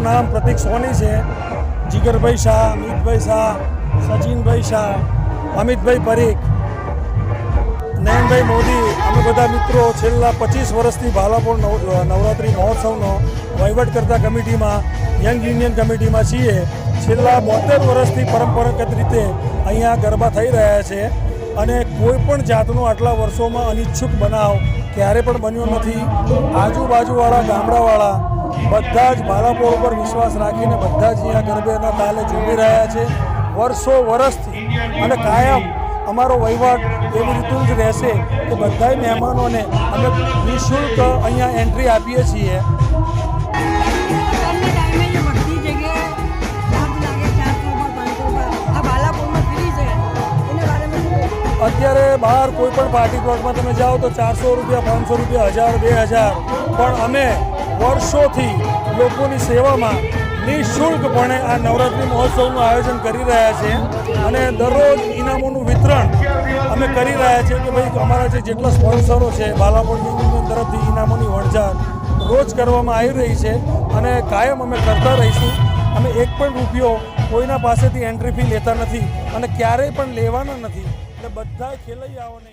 પ્રતિક સોની છે. જીગરભાઈ શાહ, અમિતભાઈ શાહ, સચિનભાઈ શાહ, અમિતભાઈ પરીખ, નયનભાઈ મોદી, અમે બધા મિત્રો છેલ્લા પચીસ વર્ષથી ભાલાપોર નવ, નવરાત્રિ મહોત્સવનો વહીવટ કરતા કમિટીમાં, યંગ યુનિયન કમિટીમાં છીએ. છેલ્લા બોતેર વર્ષથી પરંપરાગત રીતે અહીંયા ગરબા થઈ રહ્યા છે. અને કોઈ પણ જાતનો આટલા વર્ષોમાં અનિચ્છુક બનાવ ક્યારે પણ બન્યો નથી. આજુબાજુવાળા, ગામડાવાળા બધા જ બાળકો ઉપર વિશ્વાસ રાખીને બધા જ અહીંયા ગરબેના તાલે ઝૂમી રહ્યા છે. વર્ષો વર્ષથી અને કાયમ અમારો વહીવટ એવી રીતનું જ રહેશે કે બધાય મહેમાનોને અમે નિઃશુલ્ક અહીંયા એન્ટ્રી આપીએ છીએ. અત્યારે બહાર કોઈ પણ પાર્ટી પ્લોટમાં તમે જાઓ તો ચારસો રૂપિયા, પાંચસો રૂપિયા, હજાર, બે હજાર. પણ અમે વર્ષોથી લોકોની સેવામાં નિઃશુલ્કપણે આ નવરાત્રિ મહોત્સવનું આયોજન કરી રહ્યા છીએ અને દરરોજ ઇનામોનું વિતરણ અમે કરી રહ્યા છીએ કે ભાઈ અમારા જે જેટલા સ્પોન્સરો છે બાલાપોર તરફથી ઇનામોની વણઝાર રોજ કરવામાં આવી રહી છે અને કાયમ અમે કરતા રહીશું. અમે એક પણ રૂપિયો કોઈના પાસેથી એન્ટ્રી ફી લેતા નથી અને ક્યારેય પણ લેવાના નથી. એટલે બધા ખેલૈયાઓને